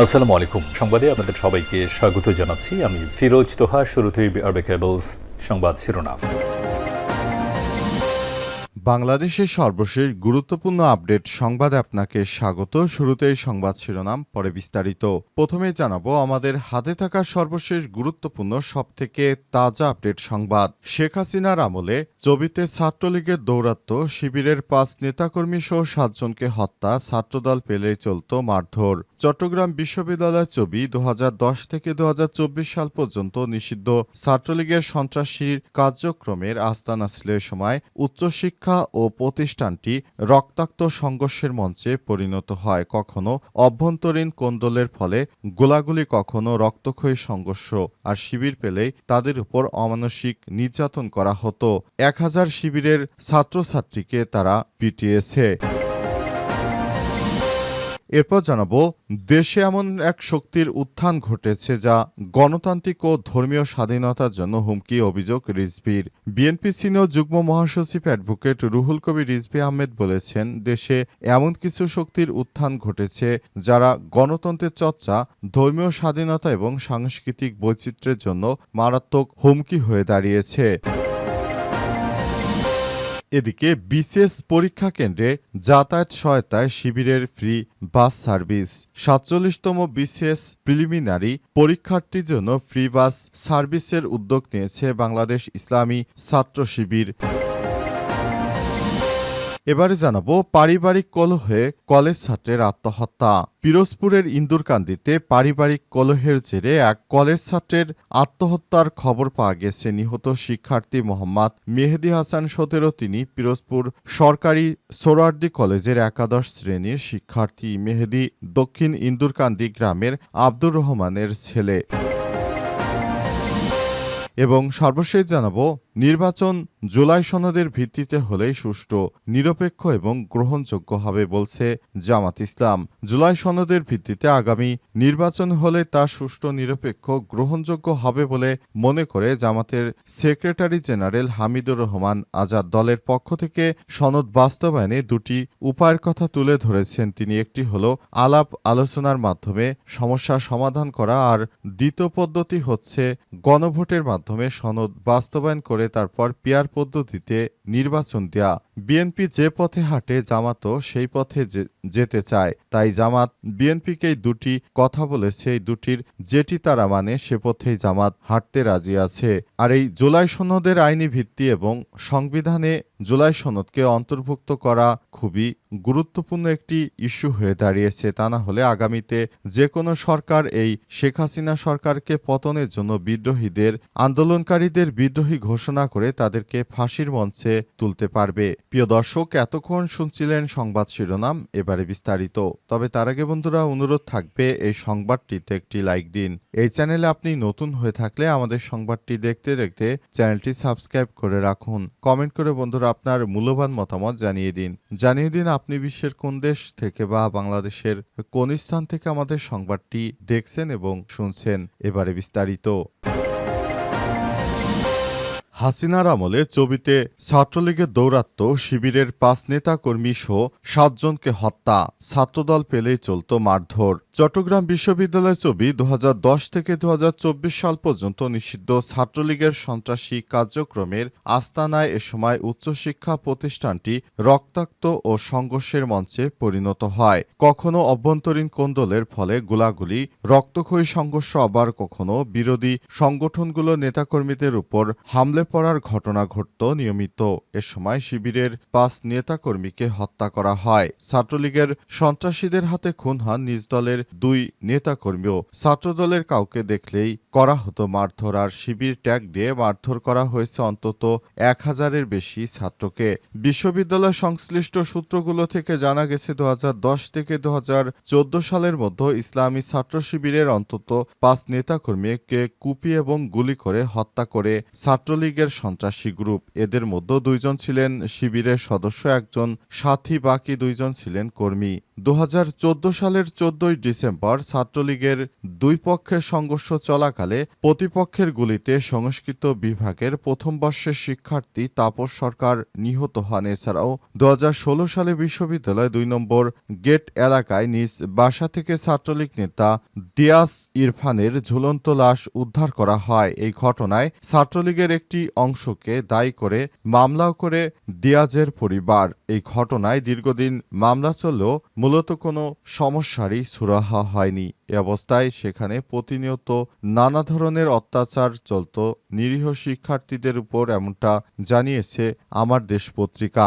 আসসালামু আলাইকুম। সংবাদে আপনাদের সবাইকে স্বাগত জানাচ্ছি। আমি ফিরোজ তোহা, শুরুতেই আরবে কেবলস সংবাদ শিরোনাম। বাংলাদেশের সর্বশেষ গুরুত্বপূর্ণ আপডেট সংবাদে আপনাকে স্বাগত। শুরুতেই সংবাদ শিরোনাম, পরে বিস্তারিত। প্রথমে জানাব, আমাদের হাতে থাকা সর্বশেষ গুরুত্বপূর্ণ, সবথেকে তাজা আপডেট সংবাদ। শেখ হাসিনার আমলে চবিতে ছাত্রলীগের দৌরাত্ম, শিবিরের পাঁচ নেতাকর্মী সহ সাতজনকে হত্যা, ছাত্রদল পেলেই চলত মারধর। চট্টগ্রাম বিশ্ববিদ্যালয়ের ছবি দু হাজার দশ থেকে দুহাজার চব্বিশ সাল পর্যন্ত নিষিদ্ধ। ছাত্রলীগের সন্ত্রাসীর কার্যক্রমের আস্তানা ছিল এ সময় উচ্চশিক্ষা ও প্রতিষ্ঠানটি রক্তাক্ত সংঘর্ষের মঞ্চে পরিণত হয়। কখনো অভ্যন্তরীণ কোন্দলের ফলে গোলাগুলি, কখনো রক্তক্ষয়ী সংঘর্ষ আর শিবির পেলেই তাদের উপর অমানসিক নির্যাতন করা হতো। এক হাজার শিবিরের ছাত্রছাত্রীকে তারা পিটিয়েছে। এরপর জানাব, দেশে এমন এক শক্তির উত্থান ঘটেছে যা গণতান্ত্রিক ও ধর্মীয় স্বাধীনতার জন্য হুমকি অভিযোগ রিজভির। বিএনপি সিনিয়র যুগ্ম মহাসচিব অ্যাডভোকেট রুহুল কবির রিজভি আহমেদ বলেছেন, দেশে এমন কিছু শক্তির উত্থান ঘটেছে যারা গণতন্ত্রের চর্চা, ধর্মীয় স্বাধীনতা এবং সাংস্কৃতিক বৈচিত্র্যের জন্য মারাত্মক হুমকি হয়ে দাঁড়িয়েছে। এদিকে বিসিএস পরীক্ষা কেন্দ্রে যাতায়াত সহায়তায় শিবিরের ফ্রি বাস সার্ভিস। সাতচল্লিশতম বিসিএস প্রিলিমিনারি পরীক্ষার্থীর জন্য ফ্রি বাস সার্ভিসের উদ্যোগ নিয়েছে বাংলাদেশ ইসলামী ছাত্র শিবির। এবারে জানাব পারিবারিক কলহে কলেজ ছাত্রের আত্মহত্যা। পিরোজপুরের ইন্দুরকান্দিতে পারিবারিক কলহের জেরে এক কলেজ ছাত্রের আত্মহত্যার খবর পাওয়া গেছে। নিহত শিক্ষার্থী মোহাম্মদ মেহেদি হাসান সতেরো, তিনি পিরোজপুর সরকারি সোরার্দি কলেজের একাদশ শ্রেণির শিক্ষার্থী। মেহেদি দক্ষিণ ইন্দুরকান্দি গ্রামের আব্দুর রহমানের ছেলে। এবং সর্বশেষ জানাব, নির্বাচন জুলাই সনদের ভিত্তিতে হলেই সুষ্ঠু, নিরপেক্ষ এবং গ্রহণযোগ্য হবে বলছে জামাত ইসলাম। জুলাই সনদের ভিত্তিতে আগামী নির্বাচন হলে তা সুষ্ঠু, নিরপেক্ষ, গ্রহণযোগ্য হবে বলে মনে করে জামাতের সেক্রেটারি জেনারেল হামিদুর রহমান আজাদ দলের পক্ষ থেকে সনদ বাস্তবায়নে দুটি উপায়ের কথা তুলে ধরেছেন তিনি। একটি হল, আলাপ আলোচনার মাধ্যমে সমস্যা সমাধান করা আর দ্বিতীয় পদ্ধতি হচ্ছে গণভোটের মাধ্যমে সনদ বাস্তবায়ন করে করে তারপর পিয়ার পদ্ধতিতে নির্বাচন দেয়া। বিএনপি যে পথে হাঁটে জামাতও সেই পথে যেতে চায়। তাই জামাত বিএনপিকেই দুটি কথা বলেছে, এই দুটির যেটি তারা মানে সে পথেই জামাত হাঁটতে রাজি আছে। আর এই জুলাই সনদের আইনি ভিত্তি এবং সংবিধানে জুলাই সনদকে অন্তর্ভুক্ত করা খুবই গুরুত্বপূর্ণ একটি ইস্যু হয়ে দাঁড়িয়েছে। তা না হলে আগামীতে যে কোনো সরকার এই শেখ হাসিনা সরকারকে পতনের জন্য বিদ্রোহীদের আন্দোলনকারীদের বিদ্রোহী ঘোষণা করে তাদেরকে ফাঁসির মঞ্চে তুলতে পারবে। প্রিয় দর্শক, এতক্ষণ শুনছিলেন সংবাদ শিরোনাম, এবারে বিস্তারিত। তবে তার আগে বন্ধুরা, অনুরোধ থাকবে এই সংবাদটিতে একটি লাইক দিন। এই চ্যানেলে আপনি নতুন হয়ে থাকলে আমাদের সংবাদটি দেখতে দেখতে চ্যানেলটি সাবস্ক্রাইব করে রাখুন। কমেন্ট করে বন্ধুরা আপনার মূল্যবান মতামত জানিয়ে দিন। জানিয়ে দিন আপনি বিশ্বের কোন দেশ থেকে বা বাংলাদেশের কোন স্থান থেকে আমাদের সংবাদটি দেখছেন এবং শুনছেন। এবারে বিস্তারিত। হাসিনার আমলে চবিতে ছাত্রলীগের দৌরাত্ম শিবিরের পাঁচ নেতা কর্মী সহ সাতজনকে হত্যা। ছাত্রদল পেলেই চলত মারধর। চট্টগ্রাম বিশ্ববিদ্যালয় ছবি দু থেকে দু সাল পর্যন্ত নিষিদ্ধ ছাত্রলীগের সন্ত্রাসী কার্যক্রমের আস্তানায় এ সময় উচ্চশিক্ষা প্রতিষ্ঠানটি রক্তাক্ত ও সংঘর্ষের মঞ্চে পরিণত হয়। কখনো অভ্যন্তরীণ কোন্দলের ফলে গোলাগুলি, রক্তক্ষয়ী সংঘর্ষ, আবার কখনো বিরোধী সংগঠনগুলো নেতাকর্মীদের উপর হামলে পড়ার ঘটনা ঘটত নিয়মিত। এ সময় শিবিরের পাঁচ নেতাকর্মীকে হত্যা করা হয়। ছাত্রলীগের সন্ত্রাসীদের হাতে খুন হন নিজ দলের দুই নেতাকর্মীও। ছাত্রদলের কাউকে দেখলেই করা হতো মারধর, আর শিবির ট্যাগ দিয়ে মারধর করা হয়েছে অন্তত এক হাজারের বেশি ছাত্রকে। বিশ্ববিদ্যালয় সংশ্লিষ্ট সূত্রগুলো থেকে জানা গেছে দু হাজার দশ থেকে দু হাজার চোদ্দ সালের মধ্যে ইসলামী ছাত্র শিবিরের অন্তত পাঁচ নেতাকর্মীকে কুপি এবং গুলি করে হত্যা করে ছাত্রলীগের সন্ত্রাসী গ্রুপ। এদের মধ্যে দুইজন ছিলেন শিবিরের সদস্য একজন সাথী বাকি দুইজন ছিলেন কর্মী। দু হাজার চোদ্দ সালের চোদ্দই ডিসেম্বর ছাত্রলীগের দুই পক্ষের সংঘর্ষ চলাকালে প্রতিপক্ষের গুলিতে সংস্কৃত বিভাগের প্রথম বর্ষের শিক্ষার্থী তাপস সরকার নিহত হন। এছাড়াও দু হাজার ষোলো সালে বিশ্ববিদ্যালয় দুই নম্বর গেট এলাকায় নিজ বাসা থেকে ছাত্রলীগ নেতা দিয়াস ইরফানের ঝুলন্ত লাশ উদ্ধার করা হয়। এই ঘটনায় ছাত্রলীগের একটি অংশকে দায়ী করে মামলাও করে দিয়াজের পরিবার। এই ঘটনায় দীর্ঘদিন মামলা চললেও মূলত কোনো সমস্যারই সুরাহা হয়নি। এ অবস্থায় সেখানে প্রতিনিয়ত নানা ধরনের অত্যাচার চলত। নিরীহ শিক্ষার্থীদের উপর এমনটা জানিয়েছে আমার দেশ পত্রিকা।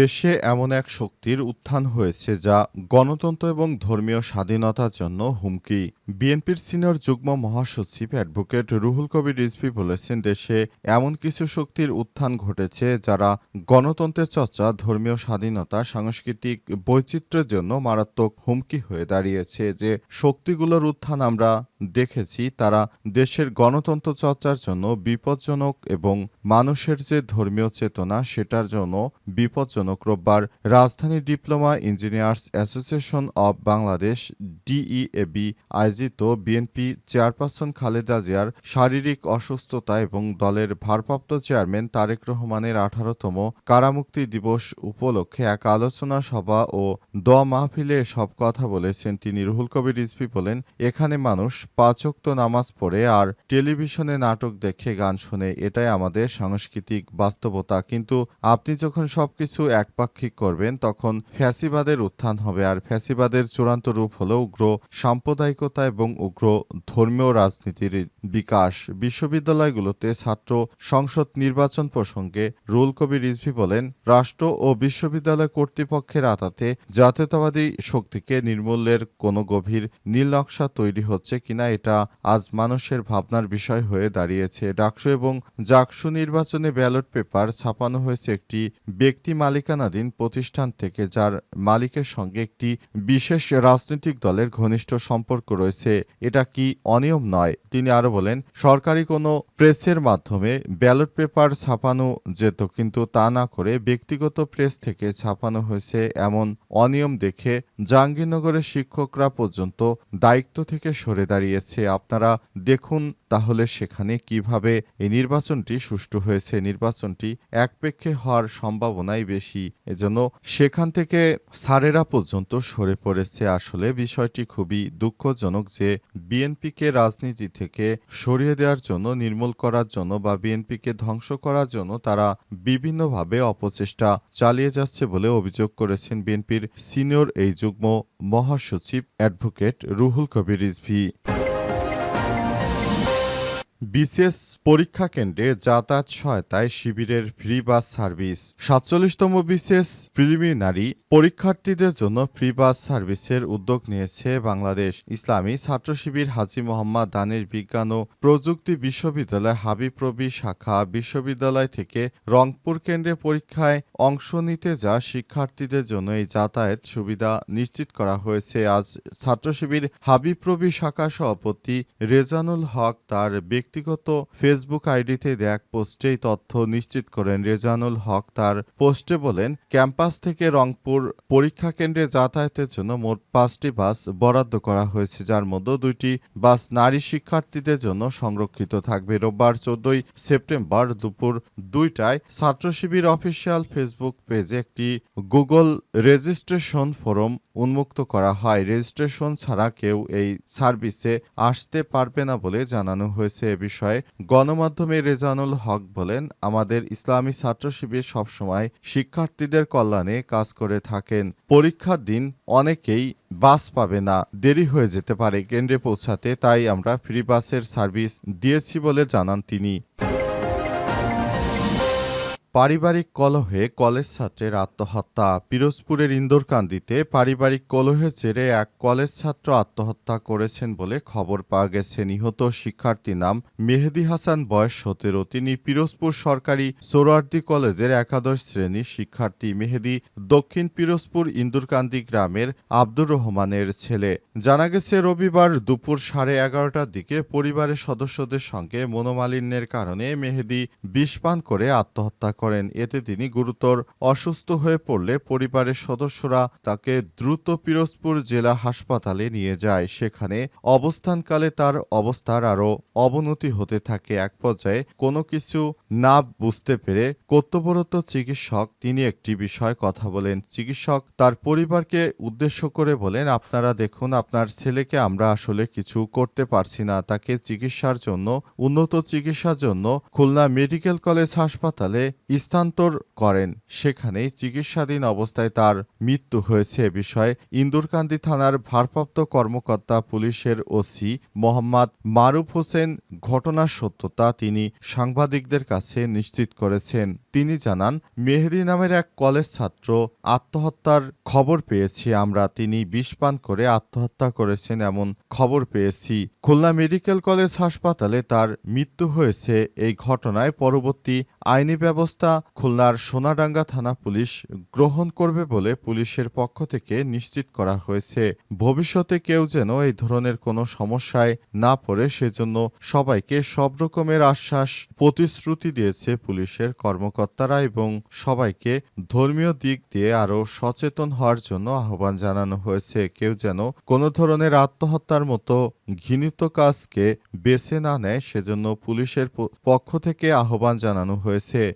দেশে এমন এক শক্তির উত্থান হয়েছে যা গণতন্ত্র এবং ধর্মীয় স্বাধীনতার জন্য হুমকি। বিএনপির সিনিয়র যুগ্ম মহাসচিব অ্যাডভোকেট রুহুল কবির রিজভি বলেছেন, দেশে এমন কিছু শক্তির উত্থান ঘটেছে যারা গণতন্ত্রের চর্চা, ধর্মীয় স্বাধীনতা, সাংস্কৃতিক বৈচিত্র্যের জন্য মারাত্মক হুমকি হয়ে দাঁড়িয়েছে। যে শক্তিগুলোর উত্থান আমরা দেখেছি, তারা দেশের গণতন্ত্র চর্চার জন্য বিপজ্জনক এবং মানুষের যে ধর্মীয় চেতনা, সেটার জন্য বিপজ্জনক রোববার রাজধানী Diploma Engineers Association of Bangladesh, DEAB, আয়োজিত বিএনপি চেয়ারপারসন খালেদা জিয়ার শারীরিক অসুস্থতা এবং দলের ভারপ্রাপ্ত চেয়ারম্যান তারেক রহমানের আঠারোতম কারামুক্তি দিবস উপলক্ষে এক আলোচনা সভা ও দোয়া মাহফিলে সব কথা বলেছেন তিনি। রুহুল কবির রিজভি বলেন, এখানে মানুষ পাঁচক্ত নামাজ পড়ে আর টেলিভিশনে নাটক দেখে, গান শুনে। এটাই আমাদের সাংস্কৃতিক বাস্তবতা। কিন্তু আপনি যখন সবকিছু একপাক্ষিক করবেন, তখন ফ্যাসিবাদের উত্থান হবে। আর ফ্যাসিবাদের চূড়ান্ত রূপ হল উগ্র সাম্প্রদায়িকতা এবং উগ্র ধর্মীয় রাজনীতির বিকাশ। বিশ্ববিদ্যালয়গুলোতে ছাত্র সংসদ নির্বাচন প্রসঙ্গে রুল কবির রিজভি বলেন, রাষ্ট্র ও বিশ্ববিদ্যালয় কর্তৃপক্ষের আতাতে জাতীয়তাবাদী শক্তিকে নির্মূলের কোনো গভীর নীলনকশা তৈরি হচ্ছে কিনা এটা আজ মানুষের ভাবনার বিষয় হয়ে দাঁড়িয়েছে। ডাকসু এবং জাকসু নির্বাচনে ব্যালট পেপার ছাপানো হয়েছে একটি ব্যক্তি মালিকানাধীন প্রতিষ্ঠান থেকে, যার মালিকের সঙ্গে একটি বিশেষ রাজনৈতিক দলের ঘনিষ্ঠ সম্পর্ক রয়েছে, এটা কি অনিয়ম নয়? তিনি আরও বলেন, সরকারি কোনো প্রেসের মাধ্যমে ব্যালট পেপার ছাপানো যেত, কিন্তু তা না করে ব্যক্তিগত প্রেস থেকে ছাপানো হয়েছে এমন অনিয়ম দেখে জাহাঙ্গীরনগরের শিক্ষকরা পর্যন্ত দায়িত্ব থেকে সরে দাঁড়িয়েছে। আপনারা দেখুন তাহলে সেখানে কীভাবে এই নির্বাচনটি সুষ্ঠু হয়েছে? নির্বাচনটি একপেক্ষে হওয়ার সম্ভাবনাই বেশি। এজন্য সেখান থেকে সারেরা পর্যন্ত সরে পড়েছে। আসলে বিষয়টি খুবই দুঃখজনক যে বিএনপিকে রাজনীতি থেকে সরিয়ে দেওয়ার জন্য, নির্মূল করার জন্য বা বিএনপিকে ধ্বংস করার জন্য তারা বিভিন্নভাবে অপচেষ্টা চালিয়ে যাচ্ছে বলে অভিযোগ করেছেন বিএনপির সিনিয়র এই যুগ্ম মহাসচিব অ্যাডভোকেট রুহুল কবির রিজভি। বিসিএস পরীক্ষা কেন্দ্রে যাতায়াত সহায়তায় শিবিরের ফ্রি বাস সার্ভিস। সাতচল্লিশতম বিসিএস প্রিলিমিনারি পরীক্ষার্থীদের জন্য ফ্রি বাস সার্ভিসের উদ্যোগ নিয়েছে বাংলাদেশ। ইসলামী ছাত্র শিবির হাজি মোহাম্মদ দানির বিজ্ঞান ও প্রযুক্তি বিশ্ববিদ্যালয় হাবিপ্রবি শাখা বিশ্ববিদ্যালয় থেকে রংপুর কেন্দ্রে পরীক্ষায় অংশ নিতে যা শিক্ষার্থীদের জন্য এই যাতায়াত সুবিধা নিশ্চিত করা হয়েছে। আজ ছাত্র শিবির হাবিপ্রবি শাখা সভাপতি রেজানুল হক তার ব্যক্তিগত ফেসবুক আইডিতে এক পোস্টে এই তথ্য নিশ্চিত করেন রেজানুল হক। তার পোস্টে বলেন, ক্যাম্পাস থেকে রংপুর পরীক্ষা কেন্দ্রে যাতায়াতের জন্য মোট পাঁচটি বাস বরাদ্দ করা হয়েছে, যার মধ্যে দুইটি বাস নারী শিক্ষার্থীদের জন্য সংরক্ষিত থাকবে। রোববার চোদ্দই সেপ্টেম্বর দুপুর দুইটায় ছাত্র শিবির অফিসিয়াল ফেসবুক পেজে একটি গুগল রেজিস্ট্রেশন ফরম উন্মুক্ত করা হয়। রেজিস্ট্রেশন ছাড়া কেউ এই সার্ভিসে আসতে পারবে না বলে জানানো হয়েছে। বিষয়ে গণমাধ্যমে রেজানুল হক বলেন, আমাদের ইসলামী ছাত্র শিবির সবসময় শিক্ষার্থীদের কল্যাণে কাজ করে থাকেন। পরীক্ষার দিন অনেকেই বাস পাবে না, দেরি হয়ে যেতে পারে কেন্দ্রে পৌঁছাতে, তাই আমরা ফ্রি বাসের সার্ভিস দিয়েছি বলে জানান তিনি। পারিবারিক কলহে কলেজ ছাত্রের আত্মহত্যা। পিরোজপুরের ইন্দোরকান্দিতে পারিবারিক কলহে জেরে এক কলেজ ছাত্র আত্মহত্যা করেছেন বলে খবর পাওয়া গেছে। নিহত শিক্ষার্থীর নাম মেহেদি হাসান, বয়স সতেরো। তিনি পিরোজপুর সরকারি সোরার্দি কলেজের একাদশ শ্রেণির শিক্ষার্থী। মেহেদি দক্ষিণ পিরোজপুর ইন্দুরকান্দি গ্রামের আব্দুর রহমানের ছেলে। জানা গেছে, রবিবার দুপুর সাড়ে এগারোটার দিকে পরিবারের সদস্যদের সঙ্গে মনোমালিন্যের কারণে মেহেদি বিষ পান করে আত্মহত্যা করেন। এতে তিনি গুরুতর অসুস্থ হয়ে পড়লে পরিবারের সদস্যরা তাকে দ্রুত পিরোজপুর জেলা হাসপাতালে নিয়ে যায়। সেখানে অবস্থানকালে তার অবস্থার আরও অবনতি হতে থাকে। এক পর্যায়ে কোনো কিছু না বুঝতে পেরে কর্তব্যরত চিকিৎসক তিনি একটি বিষয় কথা বলেন। চিকিৎসক তার পরিবারকে উদ্দেশ্য করে বলেন, আপনারা দেখুন, আপনার ছেলেকে আমরা আসলে কিছু করতে পারছি না। তাকে চিকিৎসার জন্য, উন্নত চিকিৎসার জন্য খুলনা মেডিকেল কলেজ হাসপাতালে স্থানান্তর করেন। সেখানে চিকিৎসাধীন অবস্থায় তার মৃত্যু হয়েছে এ বিষয়ে ইন্দুরকান্দি থানার ভারপ্রাপ্ত কর্মকর্তা পুলিশের ওসি মোহাম্মদ মারুফ হোসেন ঘটনার সত্যতা তিনি সাংবাদিকদের কাছে নিশ্চিত করেছেন। তিনি জানান, মেহেদি নামের এক কলেজ ছাত্র আত্মহত্যার খবর পেয়েছি, আমরা তিনি বিষ পান করে আত্মহত্যা করেছেন এমন খবর পেয়েছি। খুলনা মেডিকেল কলেজ হাসপাতালে তার মৃত্যু হয়েছে এই ঘটনায় পরবর্তী আইনি ব্যবস্থা খুলনার সোনাডাঙ্গা থানা পুলিশ গ্রহণ করবে বলে পুলিশের পক্ষ থেকে নিশ্চিত করা হয়েছে। ভবিষ্যতে কেউ যেন এই ধরনের কোনো সমস্যায় না পড়ে, সেজন্য সবাইকে সব রকমের আশ্বাস, প্রতিশ্রুতি দিয়েছে পুলিশের কর্মকর্তারা এবং সবাইকে ধর্মীয় দিক দিয়ে আরও সচেতন হওয়ার জন্য আহ্বান জানানো হয়েছে। কেউ যেন কোনো ধরনের আত্মহত্যার মতো ঘৃণিত কাজকে বেছে না নেয়, সেজন্য পুলিশের পক্ষ থেকে আহ্বান জানানো হয়েছে।